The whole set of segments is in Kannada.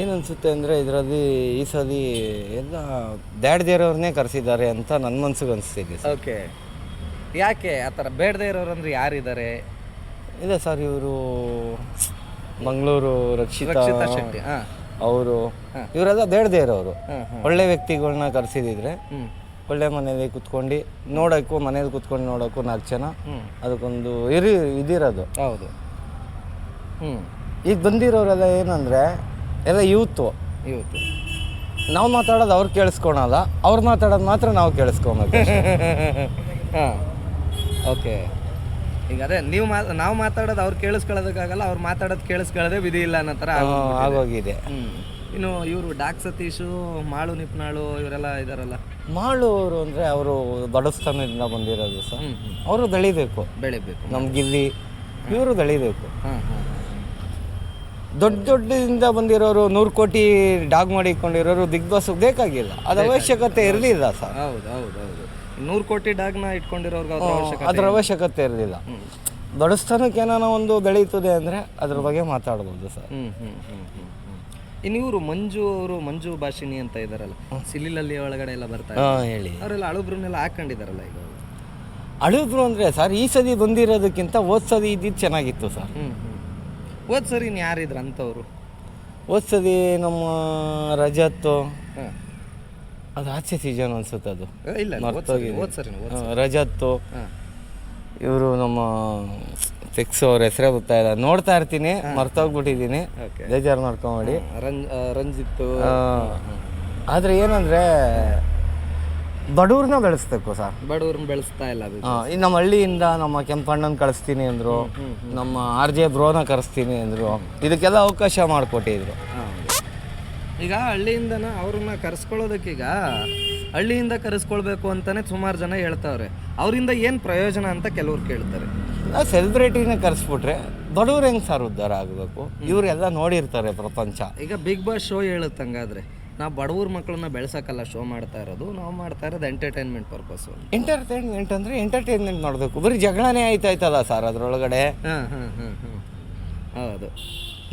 ಏನು ಅನಿಸುತ್ತೆ ಅಂದರೆ ಇದರಲ್ಲಿ ಈ ಸಲ ಎಲ್ಲ ದ್ಯಾಡ್ದೇರವ್ರನ್ನೇ ಕರೆಸಿದ್ದಾರೆ ಅಂತ ನನ್ನ ಮನ್ಸಿಗೆ ಅನಿಸ್ತಿದೆ ಸರ್. ಓಕೆ. ಯಾಕೆ ಆ ಥರ ಬೇಡದೇ ಇರೋರು ಅಂದ್ರೆ ಯಾರಿದ್ದಾರೆ? ಇಲ್ಲ ಸರ್ ಇವರು ಮಂಗಳೂರು ರಕ್ಷಿತಾ ರಕ್ಷಿತಾ ಶೆಟ್ಟಿ ಹಾಂ. ಅವರು ಇವರೆಲ್ಲ ಬೇಡದೇ ಇರೋರು. ಒಳ್ಳೆ ವ್ಯಕ್ತಿಗಳನ್ನ ಕರೆಸಿದಿದ್ರೆ ಒಳ್ಳೆ ಮನೇಲಿ ಕುತ್ಕೊಂಡು ನೋಡೋಕ್ಕೂ ಮನೇಲಿ ಕುತ್ಕೊಂಡು ನೋಡೋಕ್ಕೂ ನಾಲ್ಕು ಜನ ಅದಕ್ಕೊಂದು ಇರಿ ಇದಿರೋದು. ಹೌದು. ಹ್ಞೂ ಈಗ ಬಂದಿರೋರೆಲ್ಲ ಏನಂದರೆ ಎಲ್ಲ ಯೂತು. ಇವತ್ತು ನಾವು ಮಾತಾಡೋದು ಅವ್ರು ಕೇಳಿಸ್ಕೊಳಲ್ಲ ಅವ್ರು ಮಾತಾಡೋದು ಮಾತ್ರ ನಾವು ಕೇಳಿಸ್ಕೊಬೇಕು ಹಾಂ ಓಕೆ. ಈಗ ಅದೇ ನೀವು ಮಾ ನಾವು ಮಾತಾಡೋದು ಅವ್ರು ಕೇಳಿಸ್ಕೊಳ್ಳೋದಕ್ಕಾಗಲ್ಲ ಅವ್ರು ಮಾತಾಡೋದು ಕೇಳಿಸ್ಕೊಳ್ಳೋದೇ ವಿಧಿ ಇಲ್ಲ ಅನ್ನೋ ಥರ ಆಗೋಗಿದೆ. ಹ್ಞೂ ಇನ್ನು ಇವರು ಡಾಕ್ ಸತೀಶು ಮಾಳು ನಿಪ್ನಾಳು ಇವರೆಲ್ಲ ಇದಾರಲ್ಲ. ಅವರು ಅಂದರೆ ಅವರು ದಡಸ್ಥಾನದಿಂದ ಬಂದಿರೋದು ಸರ್. ಅವರು ಬೆಳಿಬೇಕು ಬೆಳಿಬೇಕು. ನಮ್ಮ ಇಲ್ಲಿ ಇವರು ಬೆಳಿಬೇಕು ಹಾಂ ಹಾಂ. ದೊಡ್ಡ ದೊಡ್ಡದಿಂದ ಬಂದಿರೋರು ನೂರು ಕೋಟಿ ಡಾಗ್ ಮಾಡಿಕೊಂಡಿರೋರು ಬಿಗ್ ಬಾಸ್ ಬೇಕಾಗಿಲ್ಲ. ಅದು ಅವಶ್ಯಕತೆ ಇರಲಿಲ್ಲ ಸರ್. ಹೌದು ಹೌದು ಹೌದು. ನೂರು ಕೋಟಿ ಡಾಗ್ನ ಇಟ್ಕೊಂಡಿರೋರ್ಗೆ ಅದ್ರ ಅವಶ್ಯಕತೆ ಅದ್ರ ಅವಶ್ಯಕತೆ ಇರಲಿಲ್ಲ. ಬಡಸ್ತಾನಕ್ಕೆ ಏನಾನ ಒಂದು ಬೆಳೀತದೆ ಅಂದರೆ ಅದ್ರ ಬಗ್ಗೆ ಮಾತಾಡ್ಬೋದು ಸರ್. ಇನ್ನು ಇವರು ಮಂಜು ಅವರು ಮಂಜು ಭಾಷಿಣಿ ಅಂತ ಇದಾರಲ್ಲ ಸಿಲಿಲಲ್ಲಿ ಒಳಗಡೆ ಎಲ್ಲ ಬರ್ತಾರೆ ಹಾಂ ಹೇಳಿ. ಅವರೆಲ್ಲ ಅಳುಬ್ರನ್ನೆಲ್ಲ ಹಾಕೊಂಡಿದಾರಲ್ಲ ಈಗ ಅಳುಬ್ರು ಅಂದರೆ ಸರ್ ಈ ಸದಿ ಬಂದಿರೋದಕ್ಕಿಂತ ಹೋದ್ ಸದಿ ಇದ್ದಿದ್ದು ಚೆನ್ನಾಗಿತ್ತು ಸರ್. ಹ್ಞೂ ಹೋದ್ ಸರಿ ಇನ್ನು ಯಾರಿದ್ರು ಅಂಥವ್ರು ಹೋದ್ ಸತಿ ನಮ್ಮ ರಜತ್ತು. ಹಾಂ. ಅದು ಆಚೆ ಸೀಸನ್ ಅನ್ಸುತ್ತೆ ಅದು. ಇಲ್ಲ ಇಲ್ಲ, ಹೋದ್ ಸರಿ ಹೋದ್ ಸರಿ ರಜತ್ತು. ಹಾಂ. ಇವರು ನಮ್ಮ ಸಿಕ್ಸ್ ಅವ್ರ ಹೆಸರೇ ಗೊತ್ತಾ ಇಲ್ಲ ನೋಡ್ತಾ ಇರ್ತೀನಿ ಮರ್ತೋಗ್ಬಿಟ್ಟಿದ್ದೀನಿ. ಬೇಜಾರು ಮಾಡ್ಕೊಂಬೇಡಿ. ರಂಜ್ ಆ, ರಂಜಿತ್ತು ಆದರೆ ಏನಂದರೆ ಬಡವ್ರನ್ನ ಬೆಳೆಸ್ಬೇಕು ಸರ್. ಬಡವ್ರನ್ನ ಬೆಳೆಸ್ತಾ ಇಲ್ಲ ಅದು. ಆ, ಇನ್ನು ನಮ್ಮ ಹಳ್ಳಿಯಿಂದ ನಮ್ಮ ಕೆಂಪಣ್ಣನ ಕಳಿಸ್ತೀನಿ ಅಂದರು ನಮ್ಮ ಆರ್ ಜೆ ಬ್ರೋನ ಕರೆಸ್ತೀನಿ ಅಂದರು ಇದಕ್ಕೆಲ್ಲ ಅವಕಾಶ ಮಾಡಿಕೊಟ್ಟಿದ್ರು. ಈಗ ಹಳ್ಳಿಯಿಂದನ ಅವ್ರನ್ನ ಕರೆಸ್ಕೊಳ್ಳೋದಕ್ಕೀಗ ಹಳ್ಳಿಯಿಂದ ಕರೆಸ್ಕೊಳ್ಬೇಕು ಅಂತಾನೆ ಸುಮಾರು ಜನ ಹೇಳ್ತಾವ್ರೆ. ಅವರಿಂದ ಏನು ಪ್ರಯೋಜನ ಅಂತ ಕೆಲವ್ರು ಕೇಳ್ತಾರೆ. ನಾವು ಸೆಲೆಬ್ರಿಟಿನ ಕರೆಸ್ಬಿಟ್ರೆ ಬಡವ್ರು ಹೆಂಗೆ ಸರ್ ಉದ್ಧಾರ ಆಗಬೇಕು? ಇವರೆಲ್ಲ ನೋಡಿರ್ತಾರೆ ಪ್ರಪಂಚ. ಈಗ ಬಿಗ್ ಬಾಸ್ ಶೋ ಹೇಳುತ್ತಂಗಾದ್ರೆ ನಾವು ಬಡವ್ರ ಮಕ್ಕಳನ್ನ ಬೆಳೆಸೋಕ್ಕಲ್ಲ ಶೋ ಮಾಡ್ತಾ ಇರೋದು ನಾವು ಮಾಡ್ತಾ ಇರೋದು ಎಂಟರ್ಟೈನ್ಮೆಂಟ್ ಪರ್ಪಸ್ಸು ಎಂಟರ್ಟೈನ್ಮೆಂಟ್ ಅಂದರೆ ಎಂಟರ್ಟೈನ್ಮೆಂಟ್ ಮಾಡಬೇಕು ಬರೀ ಜಗಳನೇ ಆಯ್ತಾಯ್ತಲ್ಲ ಸರ್ ಅದರೊಳಗಡೆ? ಹಾಂ ಹಾಂ ಹಾಂ ಹಾಂ. ಹೌದು.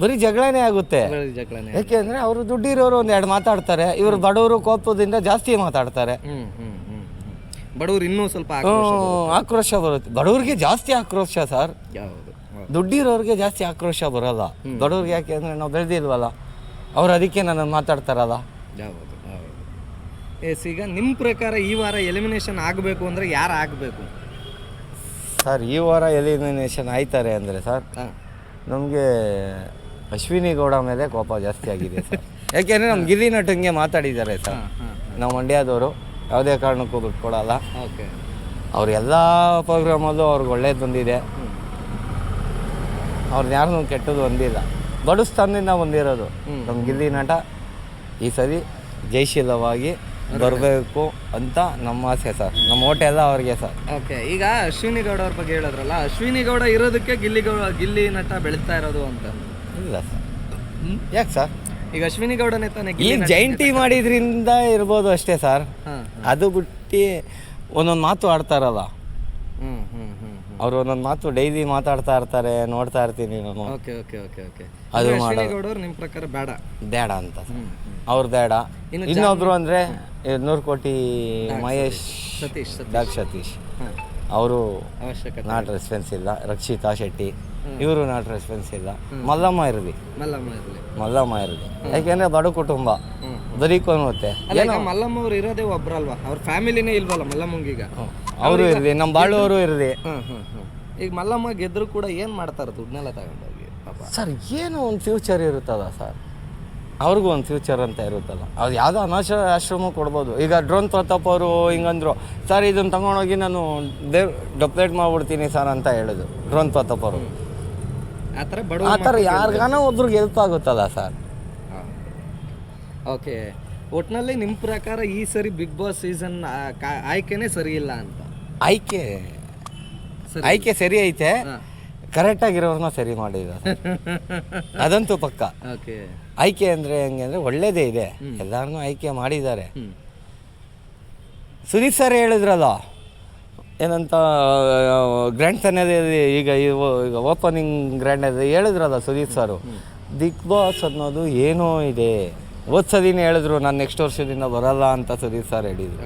ಬರೀ ಜಗಳನೇ ಆಗುತ್ತೆ. ಬರೀ ಯಾಕೆ ಯಾಕೆಂದ್ರೆ ಅವರು ದುಡ್ಡಿರೋರು ಒಂದು ಎರಡು ಮಾತಾಡ್ತಾರೆ ಇವರು ಬಡವರು ಕೋಪದಿಂದ ಜಾಸ್ತಿ ಮಾತಾಡ್ತಾರೆ. ಹ್ಞೂ ಹ್ಞೂ ಹ್ಞೂ ಬಡವ್ರು ಇನ್ನೂ ಸ್ವಲ್ಪ ಹ್ಮ್, ಆಕ್ರೋಶ ಬರುತ್ತೆ. ಬಡವ್ರಿಗೆ ಜಾಸ್ತಿ ಆಕ್ರೋಶ ಸರ್. ಹೌದು ದುಡ್ಡಿರೋರಿಗೆ ಜಾಸ್ತಿ ಆಕ್ರೋಶ ಬರೋಲ್ಲ. ಬಡವ್ರಿಗೆ ಯಾಕೆ ಅಂದರೆ ನಾವು ಬೆಳೆದಿಲ್ವಲ್ಲ ಅವ್ರು ಅದಕ್ಕೆ ನನ್ನ ಮಾತಾಡ್ತಾರಲ್ಲ. ಹೌದು. ಎಸ್ ಈಗ ನಿಮ್ಮ ಪ್ರಕಾರ ಈ ವಾರ ಎಲಿಮಿನೇಷನ್ ಆಗಬೇಕು ಅಂದರೆ ಯಾರು ಆಗಬೇಕು? ಸರ್ ಈ ವಾರ ಎಲಿಮಿನೇಷನ್ ಆಯ್ತಾರೆ ಅಂದರೆ ಸರ್ ಹಾಂ. ನಮಗೆ ಅಶ್ವಿನಿ ಗೌಡ ಮೇಲೆ ಕೋಪ ಜಾಸ್ತಿ ಆಗಿದೆ ಸರ್. ಯಾಕೆಂದರೆ ನಮ್ಮ ಗಿಲ್ಲಿ ನಟಂಗೆ ಮಾತಾಡಿದ್ದಾರೆ ಸರ್. ನಾವು ಮಂಡ್ಯದವರು ಯಾವುದೇ ಕಾರಣಕ್ಕೂ ಬಿಟ್ಕೊಡಲ್ಲ ಓಕೆ. ಅವ್ರ ಎಲ್ಲ ಪ್ರೋಗ್ರಾಮಲ್ಲೂ ಅವ್ರಿಗೆ ಒಳ್ಳೇದು ಬಂದಿದೆ. ಅವ್ರನ್ನ ಯಾರನ್ನೂ ಕೆಟ್ಟದ್ದು ಬಂದಿಲ್ಲ. ಬಡಸ್ತಾನದಿಂದ ಬಂದಿರೋದು. ನಮ್ಮ ಗಿಲ್ಲಿ ನಟ ಈ ಸರಿ ಜಯಶೀಲವಾಗಿ ಬರಬೇಕು. ಅಂತ ನಮ್ಮ ಆಸೆ ಸರ್. ನಮ್ಮ ಓಟೆಲ್ಲ ಎಲ್ಲ ಅವ್ರಿಗೆ ಸರ್. ಓಕೆ ಈಗ ಅಶ್ವಿನಿ ಗೌಡ ಅವ್ರ ಬಗ್ಗೆ ಹೇಳಿದ್ರಲ್ಲ ಅಶ್ವಿನಿ ಗೌಡ ಇರೋದಕ್ಕೆ ಗಿಲ್ಲಿ ಗೌಡ ಗಿಲ್ಲಿ ನಟ ಬೆಳೀತಾ ಇರೋದು ಅಂತ. ಇಲ್ಲ ಸರ್. ಯಾಕೆ ಸರ್? ಈಗ ಅಶ್ವಿನಿ ಗೌಡನೇ ತಾನೇ ಈ ಜೈಂಟಿ ಮಾಡಿದ್ರಿಂದ ಇರ್ಬೋದು ಅಷ್ಟೇ ಸರ್. ಹಾಂ ಅದು ಬಿಟ್ಟು ಒಂದೊಂದು ಮಾತು ಆಡ್ತಾರಲ್ಲ ಅವ್ರು ಒಂದೊಂದು ಮಾತು ಡೈಲಿ ಮಾತಾಡ್ತಾ ಇರ್ತಾರೆ ನೋಡ್ತಾ ಇರ್ತೀನಿ ನಾನು. ಓಕೆ ಓಕೆ ಓಕೆ ಓಕೆ ಅದು ನಿಮ್ಮ ಪ್ರಕಾರ ಬೇಡ? ಬೇಡ ಅಂತ. ಅವ್ರು ಬೇಡ. ಇನ್ನು ಇನ್ನೊಬ್ರು ಅಂದರೆ ನೂರು ಕೋಟಿ ಮಹೇಶ್ ಸತೀಶ್ ಡಾಕ್ ಸತೀಶ್. ಅವರು ಅವಶ್ಯಕತೆ ನಾಟ್ ರೆಸ್ಪೆನ್ಸ್ ಇಲ್ಲ ರಕ್ಷಿತಾ ಶೆಟ್ಟಿ. ಇವರು ನಾಟ್ ರೆಸ್ಪೆನ್ಸ್ ಇಲ್ಲ ಮಲ್ಲಮ್ಮ ಇರಲಿ. ಮಲ್ಲಮ್ಮ ಇರಲಿ. ಮಲ್ಲಮ್ಮ ಇರಲಿ. ಯಾಕೆಂದ್ರೆ ದೊಡ್ಡ ಕುಟುಂಬ. ಹ್ಞೂ ಮತ್ತೆ. ಮಲ್ಲಮ್ಮ ಅವ್ರು ಇರೋದೇ ಒಬ್ರಲ್ವಾ? ಅವ್ರ ಫ್ಯಾಮಿಲಿನೇ ಇಲ್ವಲ್ಲ ಮಲ್ಲಮ್ಮಂಗೀಗ? ಅವರು ಇರಲಿ ನಮ್ಮ ಬಾಳುವರು ಇರಲಿ. ಈಗ ಮಲ್ಲಮ್ಮ ಗೆದ್ರು ಕೂಡ ಏನು ಮಾಡ್ತಾರೆ ದುಡ್ಡನ್ನೆಲ್ಲ ತಗೊಂಡೋಗಿ ಸರ್ ಏನೋ ಒಂದು ಫ್ಯೂಚರ್ ಇರುತ್ತಲ್ಲ ಸರ್? ಅವ್ರಿಗೂ ಒಂದು ಫ್ಯೂಚರ್ ಅಂತ ಇರುತ್ತಲ್ಲ. ಅದು ಯಾವುದೋ ಅನಾಶ ಆಶ್ರಮ ಕೊಡ್ಬೋದು. ಈಗ ಡ್ರೋನ್ ಪ್ರತಾಪ್ ಅವರು ಹಿಂಗಂದ್ರು ಸರ್ ಇದನ್ನು ತಗೊಂಡೋಗಿ ನಾನು ದೇವ್ ಡೊಪ್ಲೇಟ್ ಮಾಡ್ಬಿಡ್ತೀನಿ ಸರ್ ಅಂತ ಹೇಳಿದ್ರು ಡ್ರೋನ್ ಪ್ರತಾಪ್ ಅವರು. ಆ ಥರ ಬಡ ಆ ಥರ ಯಾರಿಗಾನ ಒಬ್ರಿಗೆ ಹೆಲ್ಪ್ ಆಗುತ್ತಲ್ಲ ಸರ್? ಓಕೆ ಒಟ್ನಲ್ಲಿ ನಿಮ್ಮ ಪ್ರಕಾರ ಈ ಸರಿ ಬಿಗ್ ಬಾಸ್ ಸೀಸನ್ ಆಯ್ಕೆನೇ ಸರಿ ಇಲ್ಲ ಅಂತ? ಆಯ್ಕೆ. ಆಯ್ಕೆ ಸರಿ ಐತೆ. ಕರೆಕ್ಟ್ ಆಗಿರೋರ್ನ ಸರಿ ಮಾಡಿದ. ಅದಂತೂ ಪಕ್ಕ. ಆಯ್ಕೆ ಅಂದರೆ ಹೆಂಗೆ ಅಂದರೆ ಒಳ್ಳೇದೇ ಇದೆ. ಎಲ್ಲರನ್ನೂ ಆಯ್ಕೆ ಮಾಡಿದ್ದಾರೆ. ಸುನೀತ್ ಸರ್ ಹೇಳಿದ್ರಲ್ಲ ಏನಂತ ಗ್ರ್ಯಾಂಡ್ ಫೈನಲಲ್ಲಿ ಈಗ ಈಗ ಓಪನಿಂಗ್ ಗ್ರ್ಯಾಂಡ್ ಹೇಳಿದ್ರಲ್ಲ ಸುದೀಪ್ ಸರು. ಬಿಗ್ ಬಾಸ್ ಅನ್ನೋದು ಏನೋ ಇದೆ. ಓದ್ಸದಿನ ಹೇಳಿದ್ರು ನಾನು ನೆಕ್ಸ್ಟ್ ವರ್ಷದಿಂದ ಬರಲ್ಲ ಅಂತ ಸುದೀಪ್ ಸರ್ ಹೇಳಿದ್ರು.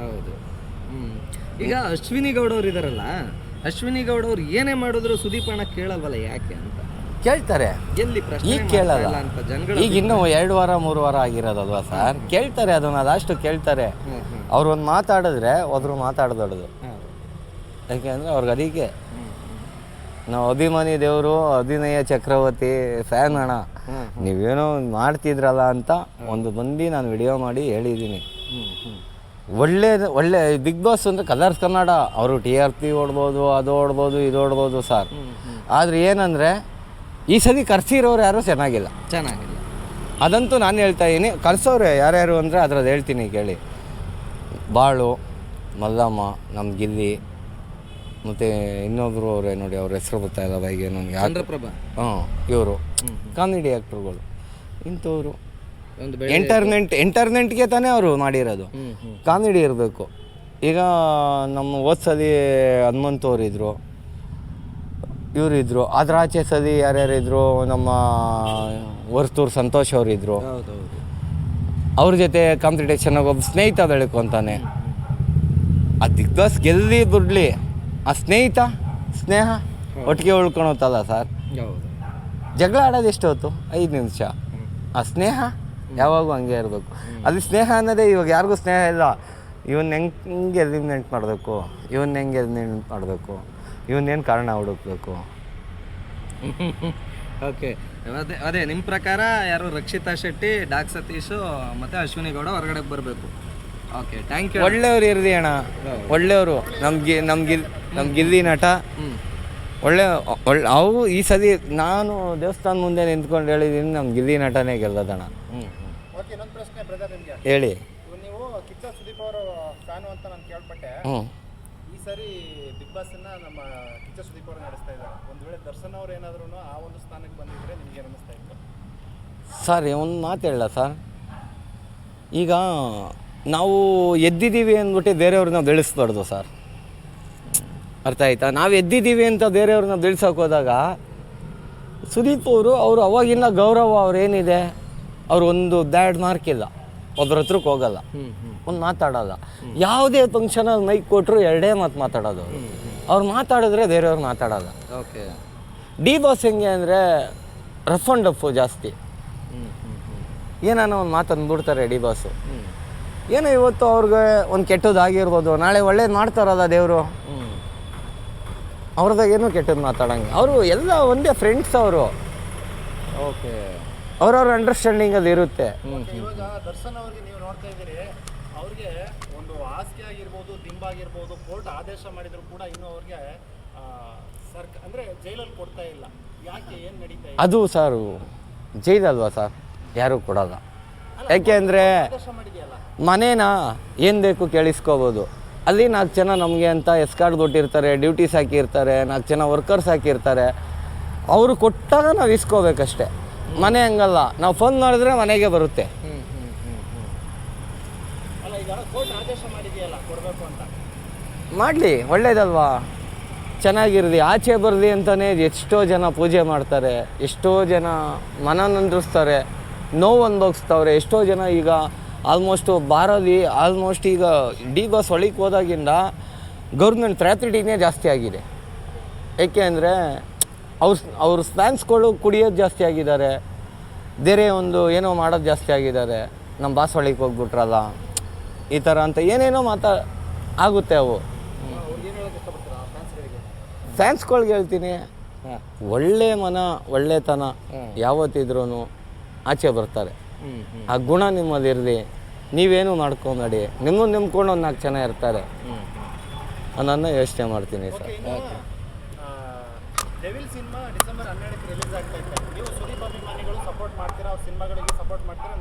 ಈಗ ಅಶ್ವಿನಿ ಗೌಡ ಅವ್ರು ಇದಾರಲ್ಲ ಅಶ್ವಿನಿ ಗೌಡ ಅವ್ರು ಏನೇ ಮಾಡಿದ್ರು ಸುದೀಪ್ ಅಣ್ಣ ಕೇಳಲ್ವಲ್ಲ ಯಾಕೆ ಅಂತ? ಕೇಳ್ತಾರೆ. ಎಲ್ಲಿ ಪ್ರಶ್ನೆ ಈಗ ಮಾಡ್ತಾ ಕೇಳಲ್ಲ ಇಲ್ಲ ಅಂತ ಜನಗಳು ಈಗ ಇನ್ನೂ ಎರಡು ವಾರ ಮೂರು ವಾರ ಆಗಿರೋದಲ್ವಾ ಸರ್? ಕೇಳ್ತಾರೆ ಅದನ್ನ ಅದಷ್ಟು ಕೇಳ್ತಾರೆ. ಅವ್ರು ಒಂದು ಮಾತಾಡಿದ್ರೆ ಒಬ್ರು ಮಾತಾಡ್ದೊಡ್ದು. ಯಾಕೆ ಯಾಕೆಂದ್ರೆ ಅವ್ರಿಗೆ ಅದಕ್ಕೆ ನಾವು ಅಭಿಮಾನಿ ದೇವರು ಅಭಿನಯ ಚಕ್ರವರ್ತಿ ಫ್ಯಾನ್ ಅಣ್ಣ. ನೀವೇನೋ ಒಂದ್ ಮಾಡ್ತಿದ್ರಲ್ಲ ಅಂತ ಒಂದು ಬಂದು ನಾನು ವಿಡಿಯೋ ಮಾಡಿ ಹೇಳಿದ್ದೀನಿ. ಹ್ಮ್. ಒಳ್ಳೆ ಬಿಗ್ ಬಾಸ್ ಅಂದರೆ ಕಲರ್ಸ್ ಕನ್ನಡ ಅವರು ಟಿ ಆರ್ ಪಿ ಓಡ್ಬೋದು ಅದು ಓಡ್ಬೋದು ಇದು ಓಡ್ಬೋದು ಸರ್. ಆದರೆ ಏನಂದರೆ ಈ ಸಲ ಕರ್ಸಿರೋರು ಯಾರೂ ಚೆನ್ನಾಗಿಲ್ಲ. ಚೆನ್ನಾಗಿಲ್ಲ. ಅದಂತೂ ನಾನು ಹೇಳ್ತಾ ಇದ್ದೀನಿ ಕರ್ಸೋರು ಯಾರ್ಯಾರು ಅಂದರೆ ಅದ್ರದ್ದು ಹೇಳ್ತೀನಿ ಕೇಳಿ. ಬಾಳು ಮಲ್ಲಮ್ಮ ನಮ್ಮ ಗಿಲ್ಲಿ ಮತ್ತು ಇನ್ನೊಬ್ಬರು ಅವರೇ ನೋಡಿ ಅವ್ರ ಹೆಸರು ಗೊತ್ತಾಯಿಲ್ಲ ಬೈಗೆ ನನಗೆ ಚಂದ್ರಪ್ರಭಾ. ಹಾಂ ಇವರು. ಕಾಮಿಡಿ ಆ್ಯಕ್ಟ್ರುಗಳು ಇಂಥವ್ರು. ಎಂಟರ್ನೆಂಟ್ ಎಂಟರ್ನೆಂಟ್ಗೆ ತಾನೇ ಅವರು ಮಾಡಿರೋದು. ಕಾಮಿಡಿ ಇರಬೇಕು. ಈಗ ನಮ್ಮ ಹೋದ್ ಸಲಿ ಹನುಮಂತವ್ರು ಇದ್ದರು ಇವರಿದ್ದರು ಅದ್ರ ಆಚೆ ಸದಿ ಯಾರ್ಯಾರಿದ್ರು ನಮ್ಮ ವರ್ತೂರು ಸಂತೋಷ್ ಅವರಿದ್ದರು ಅವ್ರ ಜೊತೆ ಕಾಂಪಿಟೇಷನ್ ಒಬ್ಬ ಸ್ನೇಹಿತ ಬೆಳ್ಕೊತಾನೆ ಆ ಬಿಗ್ ಬಾಸ್ ಗೆಲ್ಲಿ ಬಿಡ್ಲಿ ಆ ಸ್ನೇಹಿತ ಸ್ನೇಹ ಒಟ್ಟಿಗೆ ಉಳ್ಕೊಳತ್ತಲ್ಲ ಸರ್. ಜಗಳ ಆಡೋದು ಎಷ್ಟು ಹೊತ್ತು ಐದು ನಿಮಿಷ. ಆ ಸ್ನೇಹ ಯಾವಾಗೂ ಹಂಗೆ ಇರಬೇಕು. ಅಲ್ಲಿ ಸ್ನೇಹ ಅನ್ನೋದೇ ಇವಾಗ ಯಾರಿಗೂ ಸ್ನೇಹ ಇಲ್ಲ. ಇವನ್ ಹೆಂಗೆ ಎಲಿಮಿನೇಟ್ ಮಾಡಬೇಕು? ಇವನ್ ಹೆಂಗೆ ಎಲಿಮಿನೇಟ್ ಮಾಡಬೇಕು? ಇವನ್ನೇನು ಕಾರಣ ಹುಡುಕ್ಬೇಕು? ಓಕೆ ಅದೇ ಅದೇ ನಿಮ್ಮ ಪ್ರಕಾರ ಯಾರು ರಕ್ಷಿತಾ ಶೆಟ್ಟಿ ಡಾಕ್ ಸತೀಶು ಮತ್ತು ಅಶ್ವಿನಿ ಗೌಡ ಹೊರಗಡೆ ಬರಬೇಕು? ಓಕೆ ಥ್ಯಾಂಕ್ ಯು ಒಳ್ಳೆಯವ್ರು ಇರಲಿ ಅಣ್ಣ. ಒಳ್ಳೆಯವರು. ನಮ್ಗೆ ನಮ್ಗೆ ನಮ್ಗೆ ನಮ್ಮ ಗಿಲ್ಲಿ ನಟ. ಹ್ಞೂ ಒಳ್ಳೆ ಒಳ್ಳೆ ಅವು ಈ ಸತಿ ನಾನು ದೇವಸ್ಥಾನ ಮುಂದೆ ನಿಂತ್ಕೊಂಡು ಹೇಳಿದ್ದೀನಿ ನಮ್ಮ ಗಿಲ್ಲಿ ನಟನೇ ಗೆಲ್ಲದಣ್ಣ ಹ್ಞೂ ಓಕೆ ಇನ್ನೊಂದು ಪ್ರಶ್ನೆ ಬ್ರದರ್ ನಿಮಗೆ ಹೇಳಿ. ನೀವು ಕಿಚ್ಚ ಸುದೀಪ್ ಅವರು ಫ್ಯಾನು ಅಂತ ನಾನು ಕೇಳ್ಪಟ್ಟೆ. ಹ್ಞೂ. ಈ ಸರಿ ಬಿಗ್ ಬಾಸ್ನ ನಮ್ಮ ಕಿಚ್ಚ ಸುದೀಪ್ ಅವರು ನಡೆಸ್ತಾ ಇದ್ದಾರೆ. ಒಂದು ವೇಳೆ ದರ್ಶನ್ ಅವ್ರು ಏನಾದ್ರೂ ಆ ಒಂದು ಸ್ಥಾನಕ್ಕೆ ಬಂದಿದ್ರೆ ನಿಮಗೆ ಅನ್ನಿಸ್ತಾ ಇತ್ತು? ಸರ್ ಒಂದು ಮಾತು ಹೇಳ ಸರ್? ಈಗ ನಾವು ಎದ್ದಿದ್ದೀವಿ ಅಂದ್ಬಿಟ್ಟು ಬೇರೆಯವ್ರನ್ನ ಬೆಳೆಸ್ಬಾರ್ದು ಸರ್. ಅರ್ಥ ಆಯ್ತಾ? ನಾವು ಎದ್ದಿದ್ದೀವಿ ಅಂತ ಬೇರೆಯವ್ರನ್ನ ಬೆಳೆಸೋಕೆ ಹೋದಾಗ ಸುದೀಪ್ ಅವರು ಅವರು ಅವಾಗಿನ ಗೌರವ ಅವ್ರೇನಿದೆ ಅವ್ರು ಒಂದು ಬ್ಯಾಡ್ ಮಾರ್ಕ್ ಇಲ್ಲ. ಒಬ್ಬರ ಹತ್ರಕ್ಕೆ ಹೋಗಲ್ಲ. ಒಂದು ಮಾತಾಡಲ್ಲ. ಯಾವುದೇ ಫಂಕ್ಷನಲ್ಲಿ ಮೈಕ್ ಕೊಟ್ಟರು ಎರಡೇ ಮಾತು ಮಾತಾಡೋದು ಅವ್ರು. ಮಾತಾಡಿದ್ರೆ ಬೇರೆಯವ್ರು ಮಾತಾಡಲ್ಲ. ಓಕೆ. ಡಿ ಬಾಸ್ ಹೆಂಗೆ ಅಂದರೆ ರಫ್ ಆ್ಯಂಡ್ ಡಫು ಜಾಸ್ತಿ. ಏನಾನ ಒಂದು ಮಾತು ಅಂದ್ಬಿಡ್ತಾರೆ ಡಿ ಬಾಸು. ಏನೋ ಇವತ್ತು ಅವ್ರಿಗೆ ಒಂದು ಕೆಟ್ಟದಾಗಿರ್ಬೋದು ನಾಳೆ ಒಳ್ಳೇದು ಮಾಡ್ತಾರಲ್ಲ ದೇವರು. ಹ್ಞೂ ಅವ್ರದಾಗ ಏನೂ ಕೆಟ್ಟದ್ದು ಮಾತಾಡಂಗೆ ಅವರು ಎಲ್ಲ ಒಂದೇ ಫ್ರೆಂಡ್ಸ್ ಅವರು. ಓಕೆ. ಅವ್ರವ್ರ ಅಂಡರ್ಸ್ಟ್ಯಾಂಡಿಂಗಲ್ಲಿ ಇರುತ್ತೆ. ಓಕೆ ಇವಾಗ ದರ್ಶನ್ ಅವ್ರಿಗೆ ನೀವು ನೋಡ್ತಾ ಇದ್ದೀರಿ ಅವ್ರಿಗೆ ಒಂದು ಹಾಸಿಗೆ ಆಗಿರ್ಬೋದು ದಿಂಬಾಗಿರ್ಬೋದು ಕೋರ್ಟ್ ಆದೇಶ ಮಾಡಿದ್ರು ಕೂಡ ಇನ್ನೂ ಅವ್ರಿಗೆ ಸರ್ಕ ಅಂದರೆ ಜೈಲಲ್ಲಿ ಕೊಡ್ತಾ ಇಲ್ಲ. ಯಾಕೆ ಏನು ನಡೀತಾ ಇದೆ? ಅದು ಸರ್ ಜೈಲಲ್ವಾ ಸರ್? ಯಾರೂ ಕೊಡಲ್ಲ. ಯಾಕೆ ಅಂದರೆ ಆದೇಶ ಮಾಡಿದೆಯಲ್ಲ. ಮನೇನ ಏನು ಬೇಕು ಕೇಳಿಸ್ಕೋಬೋದು. ಅಲ್ಲಿ ನಾಲ್ಕು ಜನ ನಮಗೆ ಅಂತ ಎಸ್ಕಾರ್ಡ್ ಕೊಟ್ಟಿರ್ತಾರೆ ಡ್ಯೂಟೀಸ್ ಹಾಕಿರ್ತಾರೆ ನಾಲ್ಕು ಜನ ವರ್ಕರ್ಸ್ ಹಾಕಿರ್ತಾರೆ. ಅವರು ಕೊಟ್ಟಾಗ ನಾವು ಇಸ್ಕೋಬೇಕಷ್ಟೆ. ಮನೆ ಹಂಗಲ್ಲ. ನಾವು ಫೋನ್ ಮಾಡಿದ್ರೆ ಮನೆಗೆ ಬರುತ್ತೆ. ಮಾಡಲಿ ಒಳ್ಳೇದಲ್ವಾ? ಚೆನ್ನಾಗಿರಲಿ ಆಚೆ ಬರಲಿ ಅಂತಲೇ ಎಷ್ಟೋ ಜನ ಪೂಜೆ ಮಾಡ್ತಾರೆ ಎಷ್ಟೋ ಜನ ಮನನಂದಿಸ್ತಾರೆ ನೋವು ಅನುಭವಿಸ್ತವ್ರೆ ಎಷ್ಟೋ ಜನ ಈಗ ಆಲ್ಮೋಸ್ಟು ಬಾರಲ್ಲಿ ಆಲ್ಮೋಸ್ಟ್ ಈಗ ಡಿ ಬಸ್ ಒಳಗೆ ಹೋದಾಗಿಂದ ಗೌರ್ಮೆಂಟ್ ಪ್ರಾಪಿಟಿನೇ ಜಾಸ್ತಿ ಆಗಿದೆ. ಏಕೆ ಅಂದರೆ ಅವ್ರ ಅವ್ರ ಸ್ನ್ಯಾಕ್ಸ್ಗಳು ಕುಡಿಯೋದು ಜಾಸ್ತಿ ಆಗಿದ್ದಾರೆ. ಬೇರೆ ಒಂದು ಏನೋ ಮಾಡೋದು ಜಾಸ್ತಿ ಆಗಿದ್ದಾರೆ. ನಮ್ಮ ಬಾಸವಳಿಗೆ ಹೋಗ್ಬಿಟ್ರಲ್ಲ. ಈ ಥರ ಅಂತ ಏನೇನೋ ಮಾತಾ ಆಗುತ್ತೆ ಅವು. ಫ್ಯಾನ್ಸ್ಗಳಿಗೆ ಹೇಳ್ತೀನಿ. ಒಳ್ಳೆ ಮನ, ಒಳ್ಳೆತನ. ಯಾವತ್ತಿದ್ರೂ ಆಚೆ ಬರ್ತಾರೆ. ಆ ಗುಣ ನಿಮ್ಮಲ್ಲಿರಲಿ ನೀವೇನು ಮಾಡ್ಕೊಂಬೇಡಿ. ನಿಮ್ಮನ್ನು ನಿಮ್ಕೊಂಡು ಒಂದು ನಾಲ್ಕು ಜನ ಇರ್ತಾರೆ. ಅನ್ನೋದನ್ನ ಯೋಚನೆ ಮಾಡ್ತೀನಿ ಸರ್.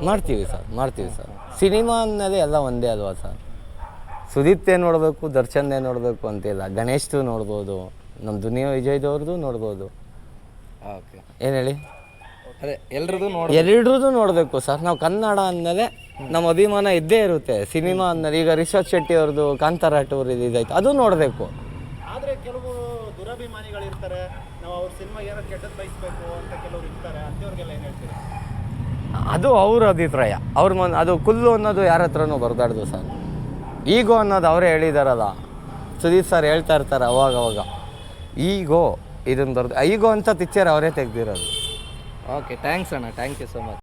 ಮಾಡ್ತೀವಿ ಸರ್ ಮಾಡ್ತೀವಿ ಸರ್. ಸಿನಿಮಾ ಅನ್ನೋದೇ ಎಲ್ಲ ಒಂದೇ ಅಲ್ವಾ ಸರ್? ಸುದೀಪ್ತೇ ನೋಡಬೇಕು ದರ್ಶನ್ದೇ ನೋಡಬೇಕು ಅಂತಿಲ್ಲ. ಗಣೇಶ್ದು ನೋಡ್ಬೋದು ನಮ್ಮ ದುನಿಯಾ ವಿಜಯ್ದವ್ರದ್ದು ನೋಡ್ಬೋದು. ಓಕೆ. ಏನು ಹೇಳಿ? ಅದೇ ಎಲ್ಲರದು ನೋಡಿ ಎರಡರದ್ದು ನೋಡಬೇಕು ಸರ್. ನಾವು ಕನ್ನಡ ಅಂದಮೇಲೆ ನಮ್ಮ ಅಭಿಮಾನ ಇದ್ದೇ ಇರುತ್ತೆ. ಸಿನಿಮಾ ಅನ್ನೋದು ಈಗ ರಿಷಬ್ ಶೆಟ್ಟಿ ಅವ್ರದ್ದು ಕಾಂತಾರ ಟೂರ್ ಇದಾಯ್ತು ಅದು ನೋಡಬೇಕು. ಆದರೆ ಕೆಲವು ದುರಭಿಮಾನಿಗಳು ಇರ್ತಾರೆ ನಾವು ಅವ್ರ ಸಿನಿಮಾ ಏನೋ ಕೆಟ್ಟದ್ದು ಬಯಸ್ಬೇಕು ಅಂತ ಕೆಲವ್ರು ಇರ್ತಾರೆ ಅಂಥವ್ರಿಗೆಲ್ಲ ಏನು ಹೇಳ್ತೀರಿ? ಅದು ಅವ್ರ ಅಭಿಪ್ರಾಯ. ಅವ್ರ ಮನ್ ಅದು ಕುಲ್ಲು ಅನ್ನೋದು ಯಾರ ಹತ್ರನೂ ಬರ್ದಾಡ್ದು ಸರ್. ಈಗೋ ಅನ್ನೋದು ಅವರೇ ಹೇಳಿದಾರಲ್ಲ. ಸುದೀಪ್ ಸರ್ ಹೇಳ್ತಾ ಇರ್ತಾರೆ ಅವಾಗ ಅವಾಗ. ಈಗೋ ಇದನ್ನು ಬರ್ದು ಈಗೋ ಅಂತ ಪಿಕ್ಚರ್ ಅವರೇ ತೆಗ್ದಿರೋದು. ಓಕೆ ಥ್ಯಾಂಕ್ಸ್ ಅಣ್ಣ. Thank you so much